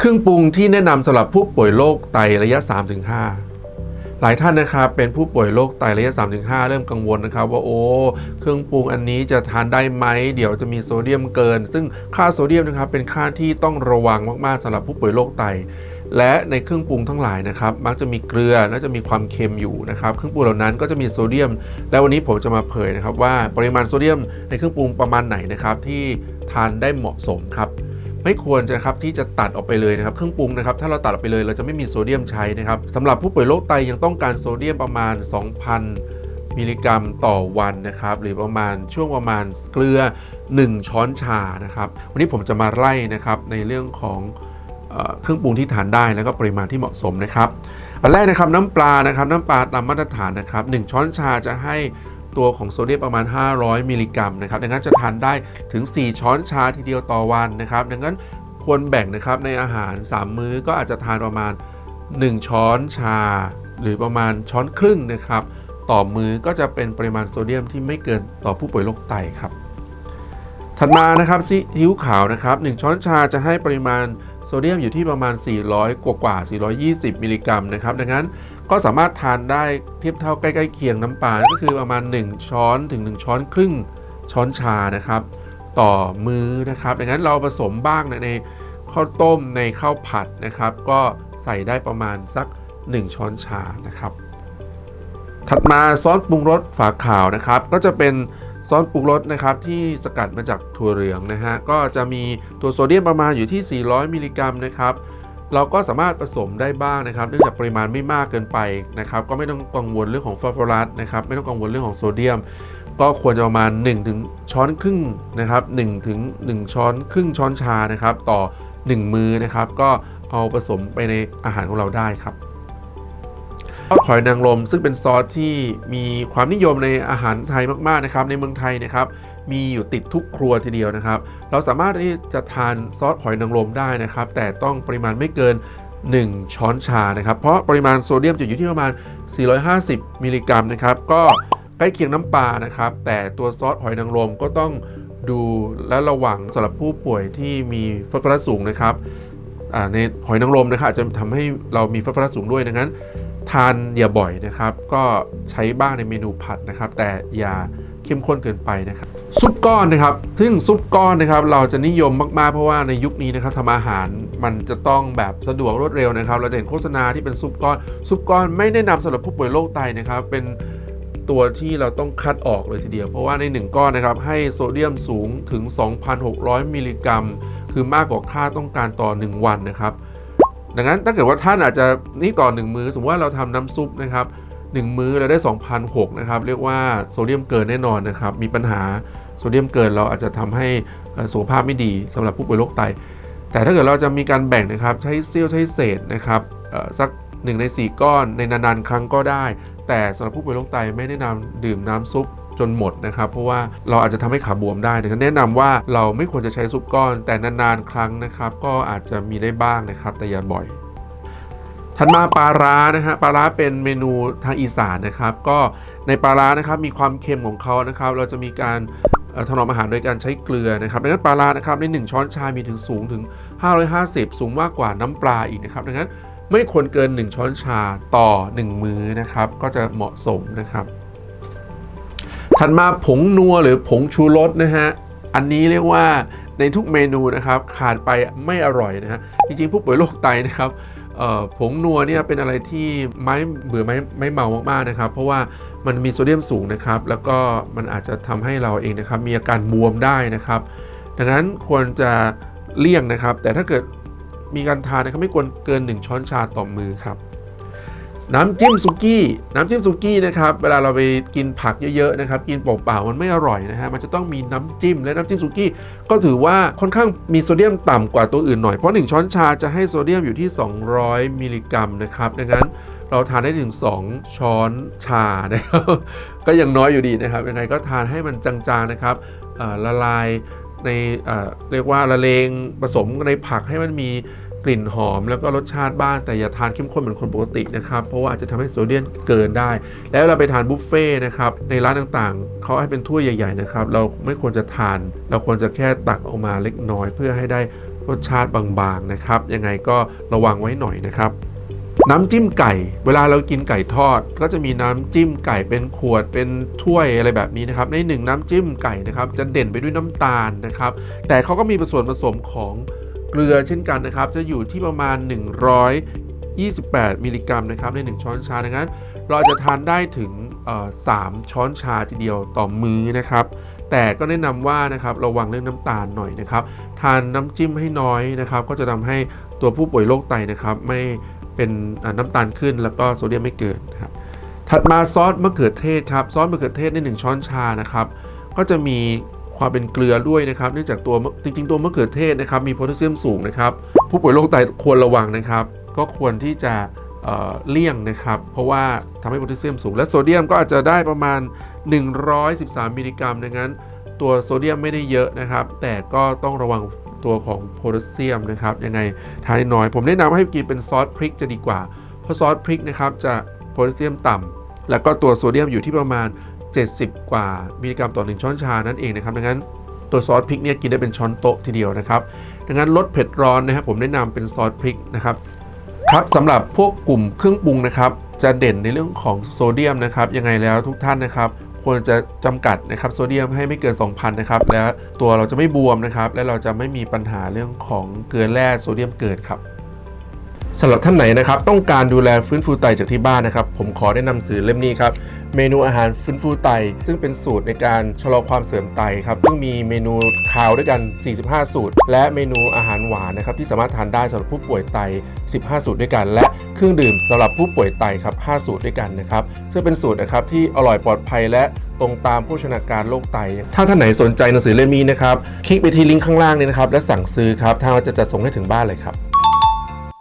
เครื่องปรุงที่แนะนำสำหรับผู้ป่วยโรคไตระยะ 3-5 หลายท่านนะครับเป็นผู้ป่วยโรคไตระยะ 3-5 เริ่มกังวลนะครับ ว่าโอ้เครื่องปรุงอันนี้จะทานได้ไหม เดี๋ยวจะมีโซเดียมเกิน ซึ่งค่าโซเดียมนะครับเป็นค่าที่ต้องระวังมากๆสำหรับผู้ป่วยโรคไต และในเครื่องปรุงทั้งหลายนะครับ มักจะมีเกลือและจะมีความเค็มอยู่นะครับ เครื่องปรุงเหล่านั้นก็จะมีโซเดียม และวันนี้ผมจะมาเผยนะครับว่าปริมาณโซเดียมในเครื่องปรุงประมาณไหนนะครับที่ทานได้เหมาะสมครับ ไม่ควรจะครับที่จะตัดออกไปเลยนะครับเครื่องปรุงนะครับถ้าเราตัดออกไปเลยเราจะไม่มีโซเดียมใช้นะครับสำหรับผู้ป่วยโรคไตยังต้องการโซเดียมประมาณ 2,000มิลลิกรัมต่อวันนะครับหรือประมาณช่วงประมาณเกลือ 1 ช้อนชานะครับวันนี้ผมจะมาไล่นะครับในเรื่องของเอ่อเครื่องปรุงที่ทานได้แล้วก็ปริมาณที่เหมาะสมนะครับ อันแรกนะครับน้ำปลานะครับน้ำปลาตามมาตรฐานนะครับ1ช้อนชาจะให้ ตัวของโซเดียมประมาณ 500 มิลลิกรัมนะครับดังนั้นจะทานได้ถึง 4 ช้อนชาทีเดียวต่อวันนะครับ ดังนั้นควรแบ่งนะครับในอาหาร 3 มื้อก็อาจจะทานประมาณ 1 ช้อนชา หรือประมาณช้อนครึ่งนะครับ ต่อมื้อก็จะเป็นปริมาณโซเดียมที่ไม่เกินต่อผู้ป่วยโรคไตครับถัดมานะครับซีอิ๊วขาวนะครับ1ช้อนชาจะให้ปริมาณ โซเดียมอยู่ที่ประมาณ 400 กว่ากว่า 420 มิลลิกรัมนะครับ ดังนั้นก็สามารถทานได้เทียบเท่าใกล้ๆเคียงน้ำปลาก็คือประมาณ 1 ช้อนถึง 1 ช้อนครึ่งช้อนชานะครับ ต่อมื้อนะครับ ดังนั้นเราผสมบ้างในในข้าวต้มในข้าวผัดนะครับ ก็ใส่ได้ประมาณสัก 1 ช้อนชานะครับ ถัดมาซอสปรุงรสฝาขาวนะครับ ก็จะเป็น ซอสปรุงรสนะครับที่สกัดมาจากถั่วเหลืองนะฮะก็จะมีตัวโซเดียมประมาณอยู่ที่ 400 มิลลิกรัมนะครับเราก็สามารถผสมได้บ้างนะครับเนื่องจากปริมาณไม่มากเกินไปนะครับก็ไม่ต้องกังวลเรื่องของฟอสฟอรัสนะครับไม่ต้องกังวลเรื่องของโซเดียม ก็ควรจะประมาณ1ถึงช้อนครึ่งนะครับ1ถึง1ช้อนครึ่งช้อนชานะครับต่อ 1 มือนะครับก็เอาผสมไปในอาหารของเราได้ครับ ซอสหอยนางรมซึ่งเป็นซอสที่มีความนิยมในอาหารไทยมากๆนะครับในเมืองไทยนะครับมีอยู่ติดทุกครัวทีเดียวนะครับ เราสามารถที่จะทานซอสหอยนางรมได้นะครับ แต่ต้องปริมาณไม่เกิน 1 ช้อนชานะครับ เพราะปริมาณโซเดียมจะอยู่ที่ประมาณ 450 มิลลิกรัมนะครับ ก็ใกล้เคียงน้ำปลานะครับ แต่ตัวซอสหอยนางรมก็ต้องดูและระวังสำหรับผู้ป่วยที่มีฟอสฟอรัสสูงนะครับในหอยนางรมนะครับจจะทำให้เรามีฟอสฟอรัสสูงด้วยดังนั้น ทานอย่าบ่อยนะครับ ก็ใช้บ้างในเมนูผัดนะครับ แต่อย่าเข้มข้นเกินไปนะครับ ซุปก้อนนะครับ ซึ่งซุปก้อนนะครับ เราจะนิยมมากๆ เพราะว่าในยุคนี้นะครับทำอาหารมันจะต้องแบบสะดวกรวดเร็วนะครับ เราจะเห็นโฆษณาที่เป็นซุปก้อน ซุปก้อนไม่แนะนำสำหรับผู้ป่วยโรคไตนะครับ เป็นตัวที่เราต้องคัดออกเลยทีเดียว เพราะว่าใน 1 ก้อนนะครับ ให้โซเดียมสูงถึง 2,600 มิลลิกรัม คือมากกว่าค่าต้องการต่อ 1 วันนะครับ ดังนั้นถ้าเกิดว่าท่านอาจจะนี่ต่อ1มื้อสมมติว่าเราทำน้ำซุปนะครับ1มื้อเราได้2,006นะครับเรียกว่าโซเดียมเกินแน่นอนนะครับมีปัญหาโซเดียมเกินเราอาจจะทำให้สุขภาพไม่ดีสำหรับผู้ป่วยโรคไต แต่ถ้าเกิดเราจะมีการแบ่งนะครับใช้เซี่ยวใช้เศษนะครับสัก1ใน 4 ก้อนในนานๆครั้งก็ได้ แต่สำหรับผู้ป่วยโรคไตไม่แนะนำดื่มน้ำซุป จนหมดนะครับ เพราะว่าเราอาจจะทำให้ขาบวมได้ดังนั้นแนะนำว่าเราไม่ควรจะใช้ซุปก้อน แต่นานๆครั้งนะครับ ก็อาจจะมีได้บ้างนะครับ แต่อย่าบ่อยถัดมาปลาร้านะฮะปลาร้าเป็นเมนูทางอีสานนะครับ ก็ในปลาร้านะครับมีความเค็มของเขานะครับ เราจะมีการถนอมอาหารโดยการใช้เกลือนะครับดังนั้นปลาร้านะครับใน 1 ช้อนชามีถึงสูงถึง 550 สูงมากกว่าน้ำปลาอีกนะครับดังนั้นไม่ควรเกิน 1 ช้อนชาต่อ 1 มื้อนะครับ ก็จะเหมาะสมนะครับ ถัดมาผงนัวหรือผงชูรสนะฮะ อันนี้เรียกว่าในทุกเมนูนะครับขาดไปไม่อร่อยนะฮะ จริงๆ ผู้ป่วยโรคไตนะครับผงนัวเนี่ยเป็นอะไรที่ไม่เบื่อไม่ไม่เมามากๆนะครับ เพราะว่ามันมีโซเดียมสูงนะครับ แล้วก็มันอาจจะทำให้เราเองนะครับ มีอาการบวมได้นะครับ ดังนั้นควรจะเลี่ยงนะครับ แต่ถ้าเกิดมีการทานนะครับไม่ควรเกิน 1 ช้อนชาต่อมือครับ น้ำจิ้มซุกี้ น้ำจิ้มซุกี้นะครับ เวลาเราไปกินผักเยอะๆนะครับ กินเปล่าๆมันไม่อร่อยนะฮะ มันจะต้องมีน้ำจิ้ม และน้ำจิ้มซุกี้ ก็ถือว่าค่อนข้างมีโซเดียมต่ำกว่าตัวอื่นหน่อย เพราะ 1 ช้อนชาจะให้โซเดียมอยู่ที่ 200 มิลลิกรัมนะครับ ดังนั้นเราทานได้ถึง 2 ช้อนชานะครับ ก็ยังน้อยอยู่ดีนะครับ ยังไงก็ทานให้มันจางๆนะครับละลายในเรียกว่าละเลงผสมในผักให้มันมี กลิ่นหอมแล้วก็รสชาติบ้างแต่อย่าทานเข้มข้นเหมือนคนปกตินะครับ เพราะว่าอาจจะทำให้โซเดียมเกินได้ แล้วเราไปทานบุฟเฟ่ต์นะครับในร้านต่างๆเขาให้เป็นถ้วยใหญ่ๆนะครับเราไม่ควรจะทาน เราควรจะแค่ตักออกมาเล็กน้อย เพื่อให้ได้รสชาติบางๆนะครับ ยังไงก็ระวังไว้หน่อยนะครับน้ำจิ้มไก่ เวลาเรากินไก่ทอด ก็จะมีน้ำจิ้มไก่เป็นขวดเป็นถ้วยอะไรแบบนี้นะครับ ในหนึ่งน้ำจิ้มไก่นะครับ จะเด่นไปด้วยน้ำตาลนะครับ แต่เขาก็มีส่วนผสมของ เกลือเช่นกันนะครับ จะอยู่ที่ประมาณ 128 มิลลิกรัมนะครับ ใน 1 ช้อนชาดังนั้น เราจะทานได้ถึง 3 ช้อนชาทีเดียวต่อมื้อนะครับ แต่ก็แนะนำว่านะครับระวังเรื่องน้ำตาลหน่อยนะครับ ทานน้ำจิ้มให้น้อยนะครับ ก็จะทำให้ตัวผู้ป่วยโรคไตนะครับ ไม่เป็นน้ำตาลขึ้นแล้วก็โซเดียมไม่เกินครับถัดมาซอสมะเขือเทศครับซอสมะเขือเทศใน 1 ช้อนชานะครับ ก็จะมี ความเป็นเกลือด้วยนะครับเนื่องจากตัวจริงๆ ตัวมะเขือเทศนะครับมีโพแทสเซียมสูงนะครับผู้ป่วยโรคไตควรระวังนะครับ ก็ควรที่จะเเลี่ยงนะครับ เพราะว่าทำให้โพแทสเซียมสูง และโซเดียมก็อาจจะได้ประมาณ 113 มิลลิกรัมดังนั้น ตัวโซเดียมไม่ได้เยอะนะครับ แต่ก็ต้องระวังตัวของโพแทสเซียมนะครับยังไงทานน้อย ผมแนะนำให้กินเป็นซอสพริกจะดีกว่า เพราะซอสพริกนะครับจะโพแทสเซียมต่ำแล้วก็ตัวโซเดียมอยู่ที่ประมาณ 70 กว่ามิลลิกรัมต่อ 1 ช้อนชานั่นเองนะครับดังนั้นตัวซอสพริกเนี่ยกินได้เป็นช้อนโต๊ะทีเดียวนะครับดังนั้นลดเผ็ดร้อนนะครับผมแนะนำเป็นซอสพริกนะครับครับสำหรับพวกกลุ่มเครื่องปรุงนะครับจะเด่นในเรื่องของโซเดียมนะครับยังไงแล้วทุกท่านนะครับควรจะจำกัดนะครับโซเดียมให้ไม่เกิน 2,000นะครับและตัวเราจะไม่บวมนะครับและเราจะไม่มีปัญหาเรื่องของเกลือแร่โซเดียมเกิดครับ สำหรับท่านไหนนะครับต้องการดูแลฟื้นฟูไตจากที่บ้านนะครับ ผมขอแนะนำสื่อเล่มนี้ครับเมนูอาหารฟื้นฟูไต ซึ่งเป็นสูตรในการชะลอความเสื่อมไตครับซึ่งมีเมนูคาวด้วยกัน 45 สูตร และเมนูอาหารหวานนะครับที่สามารถทานได้สำหรับผู้ป่วยไต 15 สูตรด้วยกัน และเครื่องดื่มสำหรับผู้ป่วยไตครับ 5 สูตรด้วยกันนะครับซึ่งเป็นสูตรนะครับที่อร่อยปลอดภัยและตรงตามโภชนาการโรคไต ถ้าท่านไหนสนใจหนังสือเล่มนี้นะครับคลิกไปที่ลิงก์ข้างล่างนี้นะครับและสั่งซื้อครับทางเราจะจัดส่งให้ถึงบ้านเลยครับ